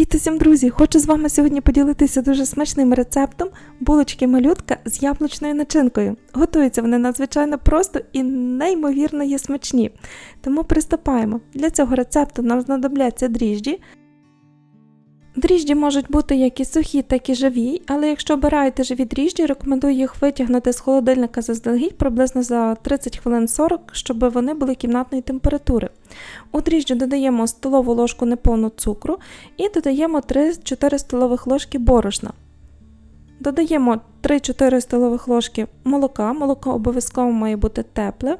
Привіт усім, друзі! Хочу з вами сьогодні поділитися дуже смачним рецептом булочки малютка з яблучною начинкою. Готуються вони надзвичайно просто і неймовірно є смачні. Тому приступаємо. Для цього рецепту нам знадобляться дріжджі. Дріжджі можуть бути як і сухі, так і живі, але якщо обираєте живі дріжджі, рекомендую їх витягнути з холодильника заздалегідь приблизно за 30 хвилин 40, щоб вони були кімнатної температури. У дріжджі додаємо столову ложку неповну цукру і додаємо 3-4 столових ложки борошна. Додаємо 3-4 столових ложки молока, молоко обов'язково має бути тепле.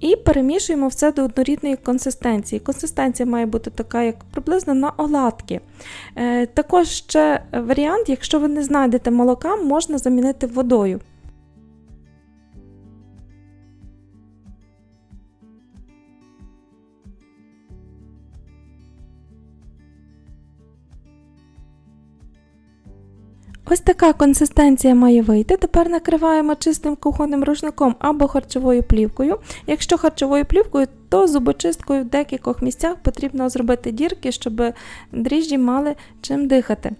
І перемішуємо все до однорідної консистенції. Консистенція має бути така, як приблизно на оладки. Е, також ще варіант, якщо ви не знайдете молока, можна замінити водою. Ось така консистенція має вийти. Тепер накриваємо чистим кухонним рушником або харчовою плівкою. Якщо харчовою плівкою, то зубочисткою в декількох місцях потрібно зробити дірки, щоб дріжджі мали чим дихати.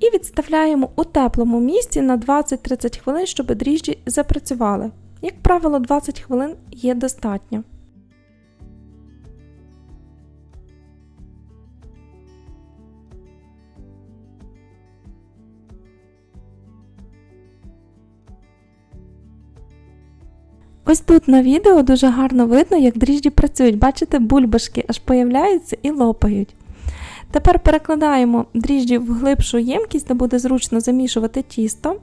І відставляємо у теплому місці на 20-30 хвилин, щоб дріжджі запрацювали. Як правило, 20 хвилин є достатньо. Ось тут на відео дуже гарно видно, як дріжджі працюють. Бачите, бульбашки аж появляються і лопають. Тепер перекладаємо дріжджі в глибшу ємкість, де буде зручно замішувати тісто.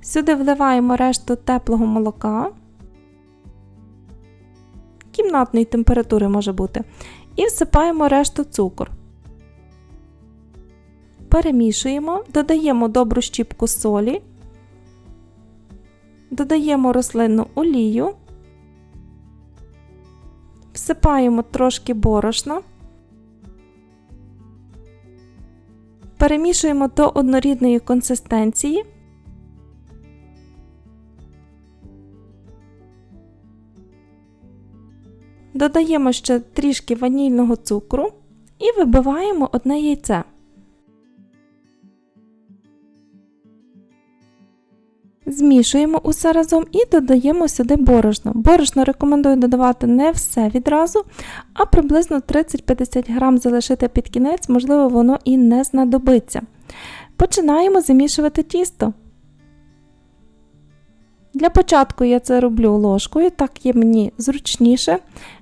Сюди вливаємо решту теплого молока, кімнатної температури може бути, і всипаємо решту цукор. Перемішуємо, додаємо добру щіпку солі додаємо рослинну олію, всипаємо трошки борошна, перемішуємо до однорідної консистенції. Додаємо ще трішки ванільного цукру і вибиваємо одне яйце. Змішуємо усе разом і додаємо сюди борошно. Борошно рекомендую додавати не все відразу, а приблизно 30-50 грам залишити під кінець, можливо, воно і не знадобиться. Починаємо замішувати тісто. Для початку я це роблю ложкою, так є мені зручніше,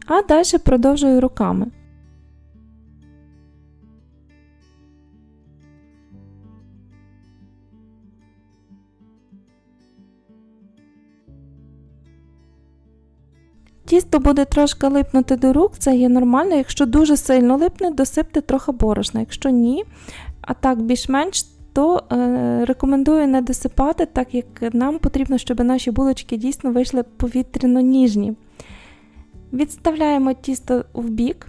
а далі продовжую руками. Тісто буде трошки липнути до рук, це є нормально. Якщо дуже сильно липне, досипте трохи борошна. Якщо ні, а так більш-менш, то е, рекомендую не досипати, так як нам потрібно, щоб наші булочки дійсно вийшли повітряно ніжні. Відставляємо тісто в бік.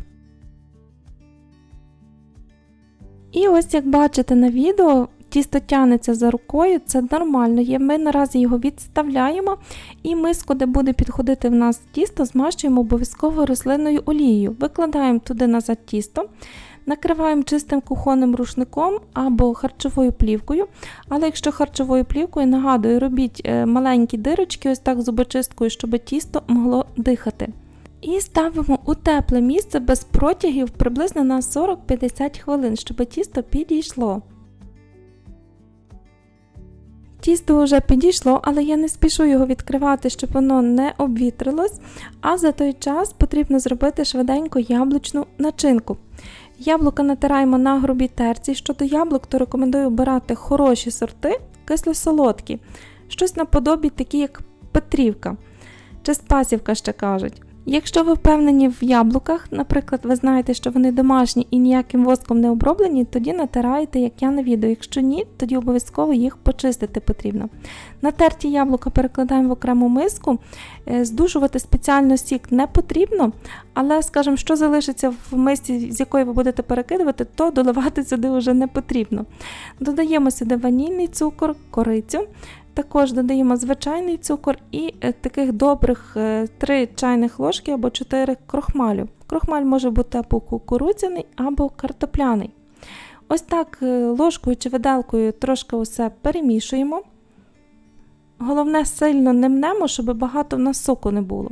І ось, як бачите на відео, тісто тянеться за рукою, це нормально є. Ми наразі його відставляємо, і миску, де буде підходити в нас тісто, змащуємо обов'язково рослинною олією. Викладаємо туди назад тісто. Накриваємо чистим кухонним рушником або харчовою плівкою. Але якщо харчовою плівкою, нагадую, робіть е, маленькі дирочки, ось так зубочисткою, щоб тісто могло дихати. І ставимо у тепле місце без протягів приблизно на 40-50 хвилин, щоб тісто підійшло. Тісто вже підійшло, але я не спішу його відкривати, щоб воно не обвітрилось, а за той час потрібно зробити швиденько яблучну начинку. Яблука натираємо на грубій терці. Щодо яблук, то рекомендую обирати хороші сорти, кисло-солодкі, щось наподобі такі, як Петрівка чи Спасівка ще кажуть. Якщо ви впевнені в яблуках, наприклад, ви знаєте, що вони домашні і ніяким воском не оброблені, тоді натираєте, як я на відео. Якщо ні, тоді обов'язково їх почистити потрібно. Натерті яблука перекладаємо в окрему миску, е, здушувати спеціально сік не потрібно, але, скажімо, що залишиться в мисці, з якої ви будете перекидувати, то доливати сюди вже не потрібно. Додаємо сюди ванільний цукор, корицю. Також додаємо звичайний цукор і е, таких добрих 3 чайних ложки або 4 крохмалю. Крохмаль може бути або кукурудзяний, або картопляний. Ось так е, ложкою чи виделкою трошки усе перемішуємо. Головне, сильно не мнемо, щоб багато в нас соку не було.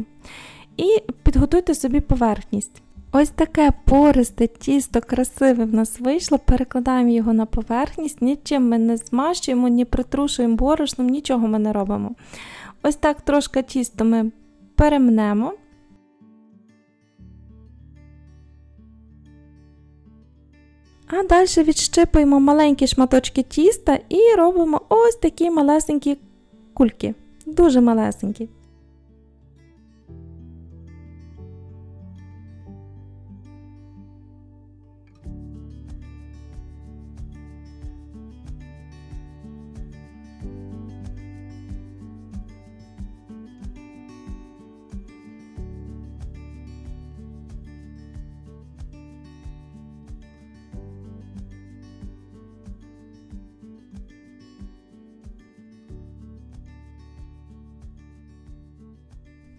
І підготуйте собі поверхність. Ось таке пористе тісто красиве в нас вийшло. Перекладаємо його на поверхність, нічим ми не змащуємо, ні притрушуємо борошном, нічого ми не робимо. Ось так трошки тісто ми перемнемо. А далі відщипуємо маленькі шматочки тіста і робимо ось такі малесенькі кульки. Дуже малесенькі.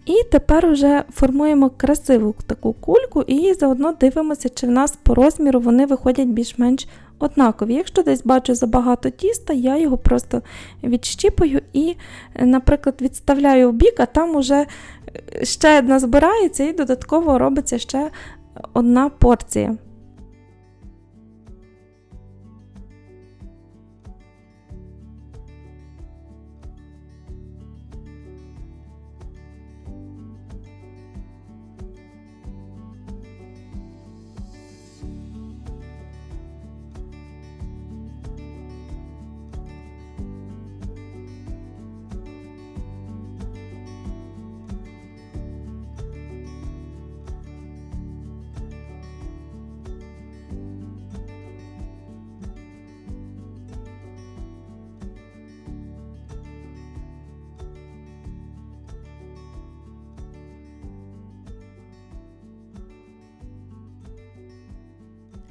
І тепер вже формуємо красиву таку кульку і заодно дивимося, чи в нас по розміру вони виходять більш-менш однакові. Якщо десь бачу забагато тіста, я його просто відщіпую і, наприклад, відставляю в бік, а там уже ще одна збирається і додатково робиться ще одна порція.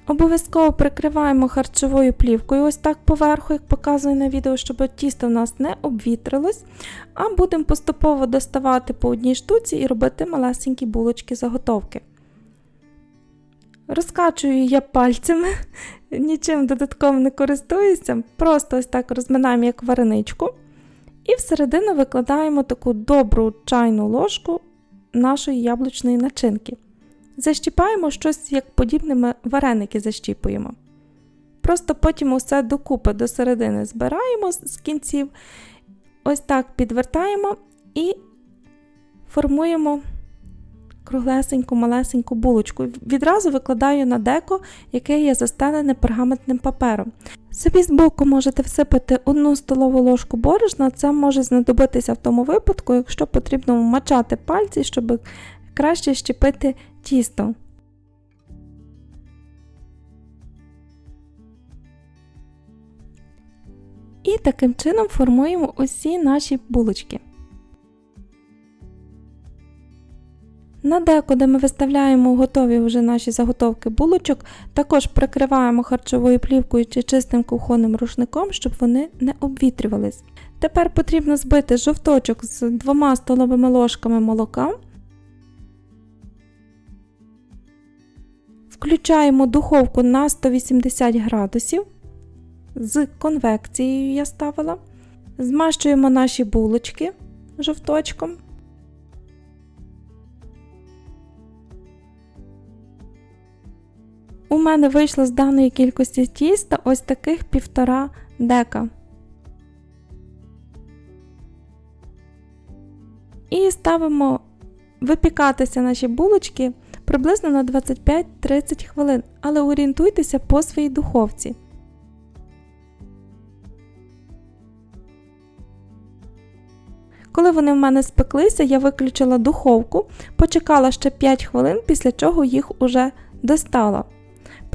Обов'язково прикриваємо харчовою плівкою, ось так поверху, як показую на відео, щоб тісто в нас не обвітрилось. А будемо поступово доставати по одній штуці і робити малесенькі булочки заготовки. Розкачую я пальцями, нічим додатково не користуюся, просто ось так розминаємо як вареничку. І всередину викладаємо таку добру чайну ложку нашої яблучної начинки. Защіпаємо щось, як подібними вареники защіпуємо. Просто потім усе докупи до середини збираємо з кінців, ось так підвертаємо і формуємо круглесеньку, малесеньку булочку. Відразу викладаю на деко, яке є застелене пергаментним папером. Собі збоку можете всипати одну столову ложку борошна, це може знадобитися в тому випадку, якщо потрібно мачати пальці, щоб краще щепити тісто. І таким чином формуємо усі наші булочки. На деко, де ми виставляємо готові вже наші заготовки булочок, також прикриваємо харчовою плівкою чи чистим кухонним рушником, щоб вони не обвітрювались. Тепер потрібно збити жовточок з двома столовими ложками молока Включаємо духовку на 180 градусів. З конвекцією я ставила. Змащуємо наші булочки жовточком. У мене вийшло з даної кількості тіста ось таких півтора дека. І ставимо випікатися наші булочки приблизно на 25-30 хвилин, але орієнтуйтеся по своїй духовці. Коли вони в мене спеклися, я виключила духовку, почекала ще 5 хвилин, після чого їх уже достала.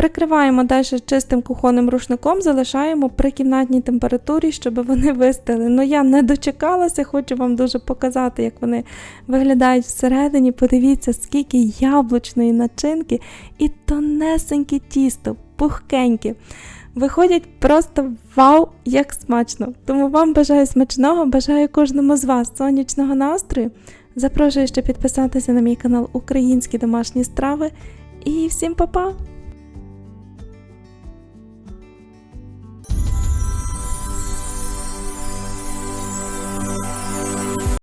Прикриваємо далі чистим кухонним рушником, залишаємо при кімнатній температурі, щоб вони вистили. Ну я не дочекалася, хочу вам дуже показати, як вони виглядають всередині. Подивіться, скільки яблучної начинки і тонесеньке тісто, пухкеньке. Виходять просто вау, як смачно. Тому вам бажаю смачного, бажаю кожному з вас сонячного настрою. Запрошую ще підписатися на мій канал Українські домашні страви. І всім па-па!